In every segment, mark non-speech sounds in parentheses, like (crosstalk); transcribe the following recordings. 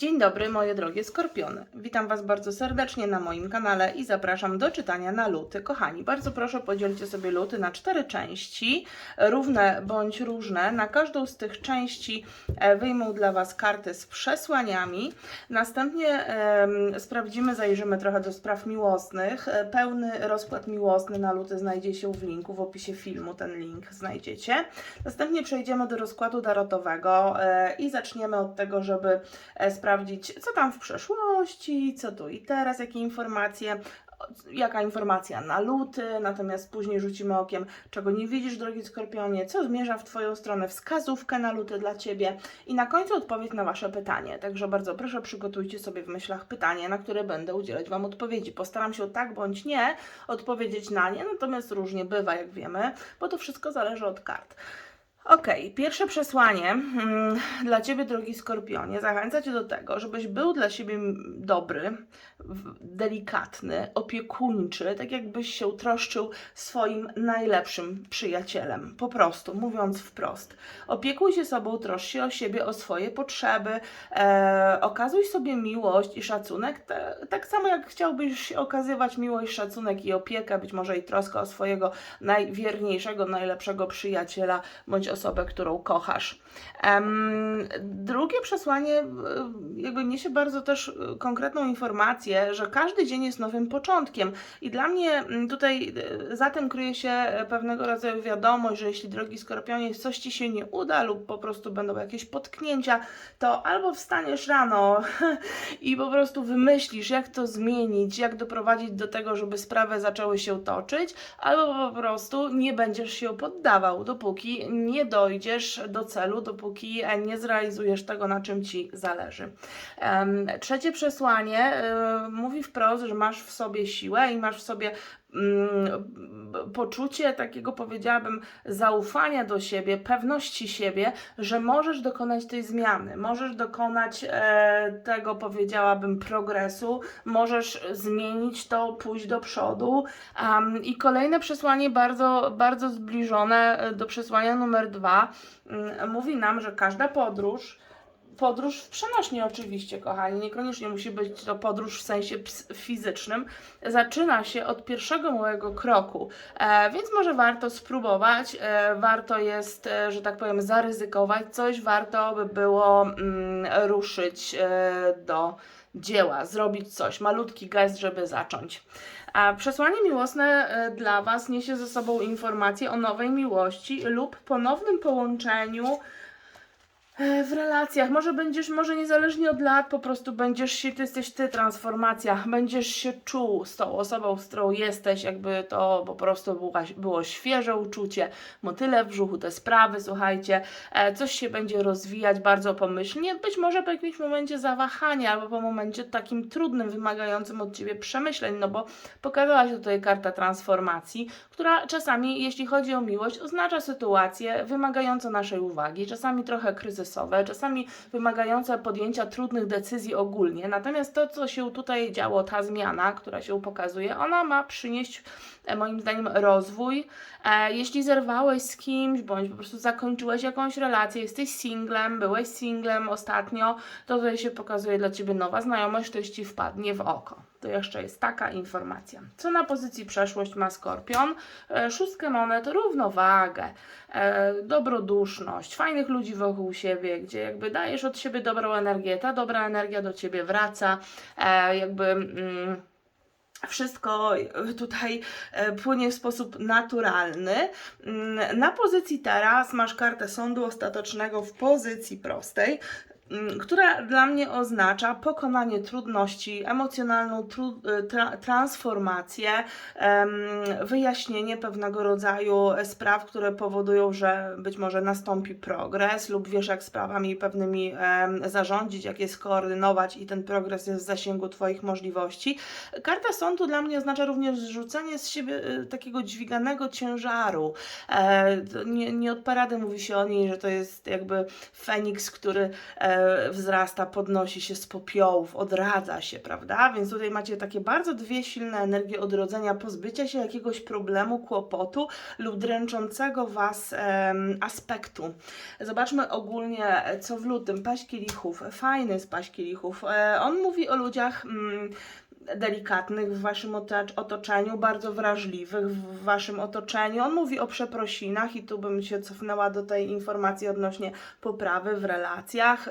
Dzień dobry, moje drogie skorpiony. Witam Was bardzo serdecznie na moim kanale i zapraszam do czytania na luty. Kochani, bardzo proszę podzielcie sobie luty na cztery części, równe bądź różne. Na każdą z tych części e, wyjmę dla Was karty z przesłaniami. Następnie sprawdzimy, zajrzymy trochę do spraw miłosnych. E, Pełny rozkład miłosny na luty znajdzie się w linku, w opisie filmu ten link znajdziecie. Następnie przejdziemy do rozkładu tarotowego e, i zaczniemy od tego, żeby e, sprawdzić, co tam w przeszłości, co tu i teraz, jakie informacje, jaka informacja na luty, natomiast później rzucimy okiem, czego nie widzisz, drogi Skorpionie, co zmierza w Twoją stronę, wskazówkę na luty dla Ciebie i na końcu odpowiedź na Wasze pytanie. Także bardzo proszę, przygotujcie sobie w myślach pytanie, na które będę udzielać Wam odpowiedzi. Postaram się tak bądź nie odpowiedzieć na nie, natomiast różnie bywa, jak wiemy, bo to wszystko zależy od kart. Okej, pierwsze przesłanie mm, dla Ciebie, drogi Skorpionie, zachęca Cię do tego, żebyś był dla siebie dobry, delikatny, opiekuńczy, tak jakbyś się troszczył swoim najlepszym przyjacielem. Po prostu, mówiąc wprost. Opiekuj się sobą, troszcz się o siebie, o swoje potrzeby, e, okazuj sobie miłość i szacunek, te, tak samo jak chciałbyś okazywać miłość, szacunek i opiekę, być może i troskę o swojego najwierniejszego, najlepszego przyjaciela, bądź osobę, którą kochasz. Drugie przesłanie e, jakby niesie bardzo też e, konkretną informację, że każdy dzień jest nowym początkiem i dla mnie mm, tutaj e, za tym kryje się pewnego rodzaju wiadomość, że jeśli drogi Skorpionie coś Ci się nie uda lub po prostu będą jakieś potknięcia, to albo wstaniesz rano (laughs) i po prostu wymyślisz, jak to zmienić, jak doprowadzić do tego, żeby sprawy zaczęły się toczyć, albo po prostu nie będziesz się poddawał, dopóki nie dojdziesz do celu, dopóki e, nie zrealizujesz tego, na czym ci zależy. Trzecie przesłanie e, mówi wprost, że masz w sobie siłę i masz w sobie poczucie takiego, powiedziałabym, zaufania do siebie, pewności siebie, że możesz dokonać tej zmiany, możesz dokonać e, tego, powiedziałabym, progresu, możesz zmienić to, pójść do przodu. Am, I kolejne przesłanie, bardzo, bardzo zbliżone e, do przesłania numer dwa, mm, mówi nam, że każda podróż, podróż w przenośnie oczywiście, kochani, niekoniecznie musi być to podróż w sensie fizycznym, zaczyna się od pierwszego małego kroku, e, więc może warto spróbować, e, warto jest, e, że tak powiem, zaryzykować. Coś, warto by było mm, ruszyć e, do dzieła, zrobić coś, malutki gest, żeby zacząć. A przesłanie miłosne e, dla Was niesie ze sobą informację o nowej miłości lub ponownym połączeniu w relacjach. Może będziesz, może niezależnie od lat, po prostu będziesz się, ty jesteś ty, transformacja, będziesz się czuł z tą osobą, z którą jesteś, jakby to po prostu była, było świeże uczucie, motyle w brzuchu, te sprawy, słuchajcie, e, coś się będzie rozwijać bardzo pomyślnie, być może po jakimś momencie zawahania, albo po momencie takim trudnym, wymagającym od Ciebie przemyśleń, no bo pokazała się tutaj karta transformacji, która czasami, jeśli chodzi o miłość, oznacza sytuacje wymagające naszej uwagi, czasami trochę czasami wymagające podjęcia trudnych decyzji ogólnie. Natomiast to, co się tutaj działo, ta zmiana, która się pokazuje, ona ma przynieść e, moim zdaniem rozwój. E, jeśli zerwałeś z kimś, bądź po prostu zakończyłeś jakąś relację, jesteś singlem, byłeś singlem ostatnio, to tutaj się pokazuje dla Ciebie nowa znajomość, ktoś Ci wpadnie w oko. To jeszcze jest taka informacja. Co na pozycji przeszłość ma Skorpion? E, szóstkę monet, równowagę, e, dobroduszność, fajnych ludzi wokół siebie, gdzie jakby dajesz od siebie dobrą energię, ta dobra energia do Ciebie wraca, e, jakby... Mm, wszystko tutaj płynie w sposób naturalny. Mm, Na pozycji teraz masz kartę sądu ostatecznego w pozycji prostej, która dla mnie oznacza pokonanie trudności, emocjonalną tru, e, tra, transformację, wyjaśnienie pewnego rodzaju spraw, które powodują, że być może nastąpi progres, lub wiesz, jak sprawami pewnymi zarządzić, jak je skoordynować, i ten progres jest w zasięgu Twoich możliwości. Karta sądu dla mnie oznacza również zrzucenie z siebie e, takiego dźwiganego ciężaru. E, nie, nie od parady mówi się o niej, że to jest jakby Feniks, który e, wzrasta, podnosi się z popiołów, odradza się, prawda? Więc tutaj macie takie bardzo dwie silne energie odrodzenia, pozbycia się jakiegoś problemu, kłopotu lub dręczącego Was aspektu. Zobaczmy ogólnie, co w lutym. Paść kielichów, fajny z paść kielichów. E, on mówi o ludziach. Mm, delikatnych w waszym otocz- otoczeniu, bardzo wrażliwych w waszym otoczeniu. On mówi o przeprosinach i tu bym się cofnęła do tej informacji odnośnie poprawy w relacjach.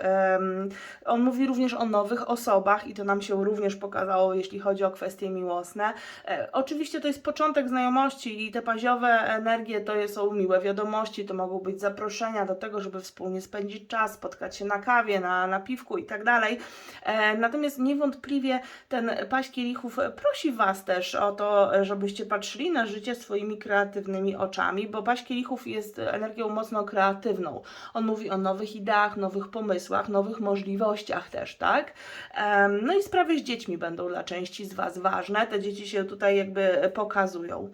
On mówi również o nowych osobach i to nam się również pokazało, jeśli chodzi o kwestie miłosne. E, oczywiście to jest początek znajomości i te paziowe energie to są miłe wiadomości, to mogą być zaproszenia do tego, żeby wspólnie spędzić czas, spotkać się na kawie, na, na piwku i tak dalej. E, Natomiast niewątpliwie ten kielichów prosi Was też o to, żebyście patrzyli na życie swoimi kreatywnymi oczami, bo paść kielichów jest energią mocno kreatywną. On mówi o nowych ideach, nowych pomysłach, nowych możliwościach też, tak? No i sprawy z dziećmi będą dla części z Was ważne. Te dzieci się tutaj jakby pokazują.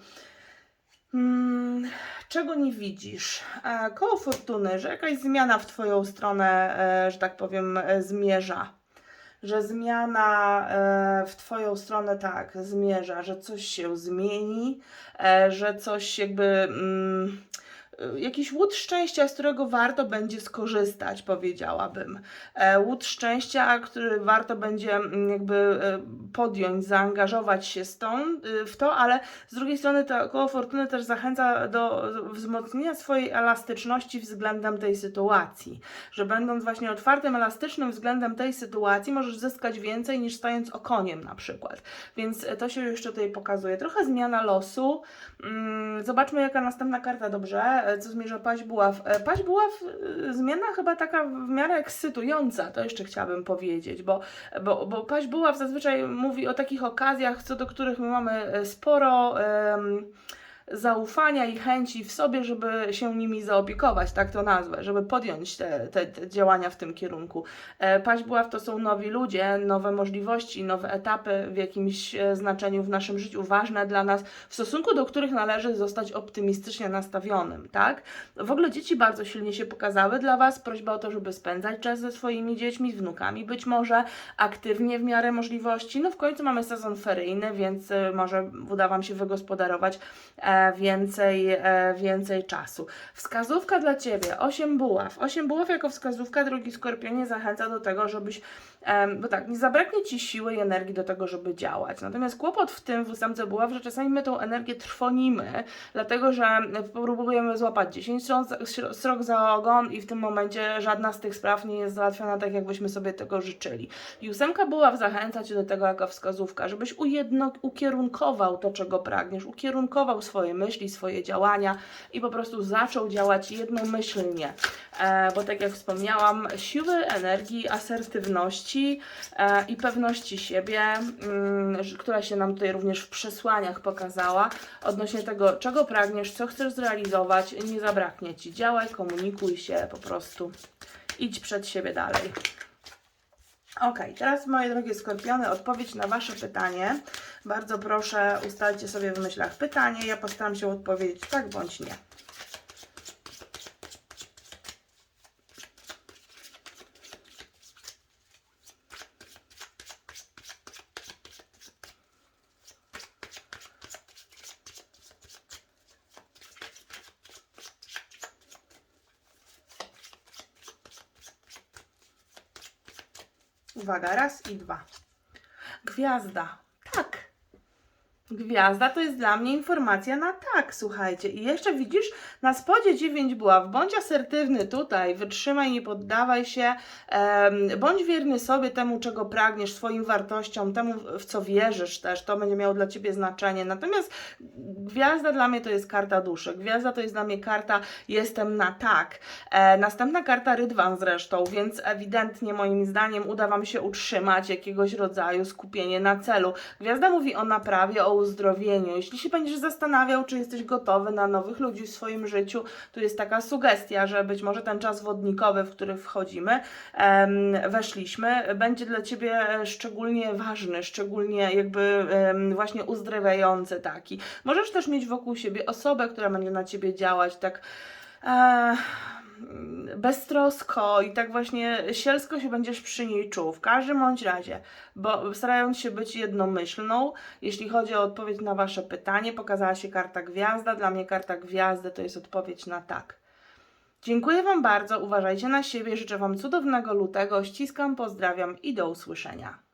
Mm, czego nie widzisz? E, Koło fortuny, że jakaś zmiana w Twoją stronę, e, że tak powiem, e, zmierza. Że zmiana e, w Twoją stronę tak zmierza, że coś się zmieni, e, że coś jakby. Mm, Jakiś łód szczęścia, z którego warto będzie skorzystać, powiedziałabym. E, Łód szczęścia, który warto będzie mm, jakby e, podjąć, zaangażować się z tą, y, w to, ale z drugiej strony to koło fortuny też zachęca do wzmocnienia swojej elastyczności względem tej sytuacji. Że będąc właśnie otwartym, elastycznym względem tej sytuacji, możesz zyskać więcej niż stając okoniem na przykład. Więc e, to się jeszcze tutaj pokazuje. Trochę zmiana losu. Mm, Zobaczmy, jaka następna karta, dobrze? E, Co zmierza paść buław? E, Paść buław, y, zmiana chyba taka w miarę ekscytująca, to jeszcze chciałabym powiedzieć, bo, bo, bo paść buław zazwyczaj mówi o takich okazjach, co do których my mamy e, sporo. Zaufania i chęci w sobie, żeby się nimi zaopiekować, tak to nazwę, żeby podjąć te, te, te działania w tym kierunku. E, Paść buław to są nowi ludzie, nowe możliwości, nowe etapy w jakimś e, znaczeniu w naszym życiu, ważne dla nas, w stosunku do których należy zostać optymistycznie nastawionym, tak? W ogóle dzieci bardzo silnie się pokazały dla Was, prośba o to, żeby spędzać czas ze swoimi dziećmi, wnukami być może, aktywnie w miarę możliwości. No w końcu mamy sezon feryjny, więc e, może uda Wam się wygospodarować e, więcej, e, więcej czasu. Wskazówka dla Ciebie, 8 buław. 8 buław jako wskazówka, drogi skorpionie, zachęca do tego, żebyś, bo tak, nie zabraknie Ci siły i energii do tego, żeby działać. Natomiast kłopot w tym, w ósemce buław, że czasami my tą energię trwonimy, dlatego, że próbujemy złapać 10 stron, srok za ogon i w tym momencie żadna z tych spraw nie jest załatwiona tak, jakbyśmy sobie tego życzyli. I ósemka buław zachęca Cię do tego jako wskazówka, żebyś ujedno, ukierunkował to, czego pragniesz, ukierunkował swoje myśli, swoje działania i po prostu zaczął działać jednomyślnie. E, bo tak jak wspomniałam, siły, energii, asertywności e, i pewności siebie, mm, która się nam tutaj również w przesłaniach pokazała, odnośnie tego, czego pragniesz, co chcesz zrealizować, nie zabraknie Ci. Działaj, komunikuj się po prostu. Idź przed siebie dalej. Ok, teraz moje drogie skorpiony, odpowiedź na Wasze pytanie. Bardzo proszę, ustalcie sobie w myślach pytanie. Ja postaram się odpowiedzieć tak bądź nie. Uwaga, raz i dwa. Gwiazda. Tak. Gwiazda to jest dla mnie informacja na tak, słuchajcie. I jeszcze widzisz, na spodzie 9 buław. Bądź asertywny tutaj, wytrzymaj, nie poddawaj się, bądź wierny sobie, temu, czego pragniesz, swoim wartościom, temu, w co wierzysz też. To będzie miało dla Ciebie znaczenie. Natomiast gwiazda dla mnie to jest karta duszy. Gwiazda to jest dla mnie karta jestem na tak. E, następna karta rydwan zresztą, więc ewidentnie moim zdaniem uda Wam się utrzymać jakiegoś rodzaju skupienie na celu. Gwiazda mówi o naprawie, o uzdrowieniu. Jeśli się będziesz zastanawiał, czy jesteś gotowy na nowych ludzi w swoim życiu, tu jest taka sugestia, że być może ten czas wodnikowy, w który wchodzimy, weszliśmy, będzie dla Ciebie szczególnie ważny, szczególnie jakby właśnie uzdrawiający taki. Możesz też mieć wokół siebie osobę, która będzie na Ciebie działać tak. Beztrosko i tak właśnie sielsko się będziesz przy niej czuł. W każdym bądź razie, bo starając się być jednomyślną, jeśli chodzi o odpowiedź na Wasze pytanie, pokazała się karta gwiazda. Dla mnie karta gwiazdy to jest odpowiedź na tak. Dziękuję Wam bardzo, uważajcie na siebie, życzę Wam cudownego lutego, ściskam, pozdrawiam i do usłyszenia.